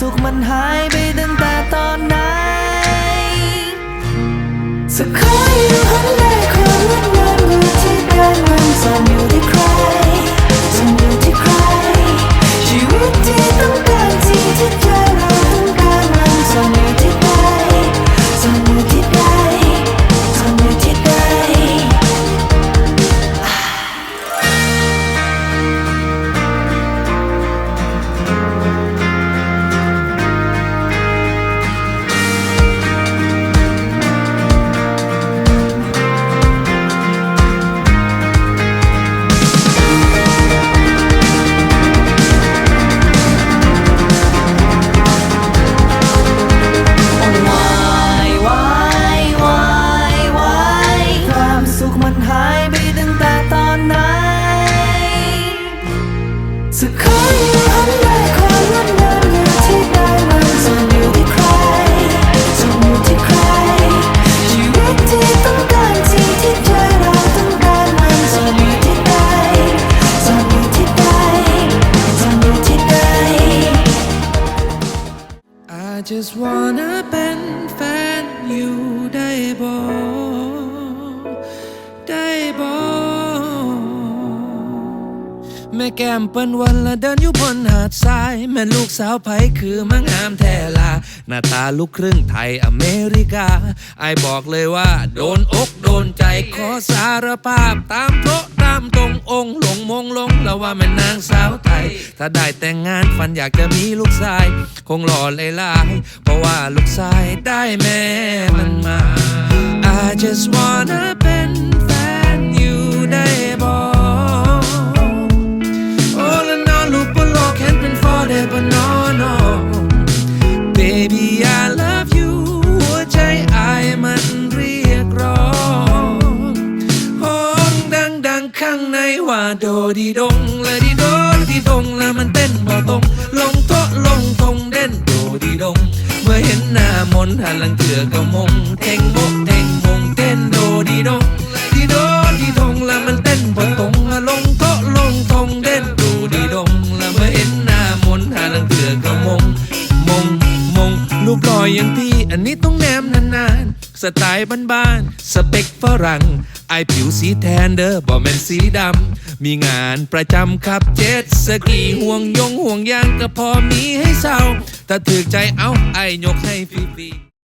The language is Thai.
สุขมันหายไปตั้งแต่ตอนไหนสุขขออยู่ข้างในความงดงามอยู่ที่ได้มันซ่อนอยู่ที่ just wanna เป็นแฟนอยู่ได้บ่ได้บ่แม่แก้มเปิ้นวันละเดินอยู่บนหาดทราย แม่ลูกสาวไผคือมังงามแท้ลา หน้าตาลูกครึ่งไทยอเมริกาไอบอกเลยว่า โดนอกโดนใจขอสารภาพตามโทะตามตรงองค์หลงมงลงแล้วว่าแม่นางสาวไทย ถ้าได้แต่งงานฝันอยากจะมีลูกชาย คงหล่อเลยลายเพราะว่าลูกชายได้แม่มันมา I just wanna เป็นแฟนอยู่ได้บ ว่าโดดีดงและดีโดดีดงแล้วมันเต้นบ่ตรงลงโตลงทงเด่นโดดีดง เมื่อเห็นหน้ามนหันหลังเถื่อก็มงเท่งโมกเท่งมงเต้นโดดีดง สไตล์บ้านๆสเปคฝรั่งไอผิวสีแทนเดอร์บ่แม่นสีดำ มีงานประจำขับเจ็ตสกีห่วงยงห่วงยางก็พอมีให้เศร้าถ้าถือใจเอาไอยกให้ฟรี